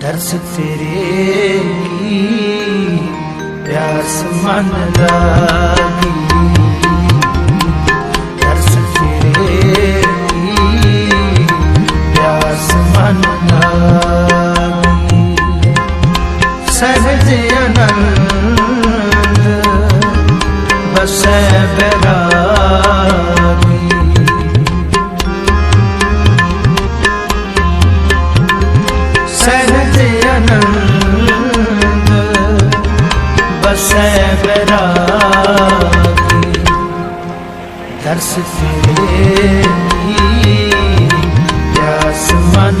ਦਰਸ ਤੇਰੇ ਕੀ, ਪਿਆਸ ਮਨ ਲਾਗੀ। ਦਰਸ ਤੇਰੇ ਕੀ, ਪਿਆਸ ਮਨ ਲਾਗੀ। ਸਹਜ ਅਨੰਦ ਬਸੈ ਬੈਰਾਗੀ। ਸਹਜ ਅਨੰਦ ਬਸੈ ਬੈਰਾਗੀ ਦਰਸ ਤੇਰੇ ਪਿਆਸ ਮਨ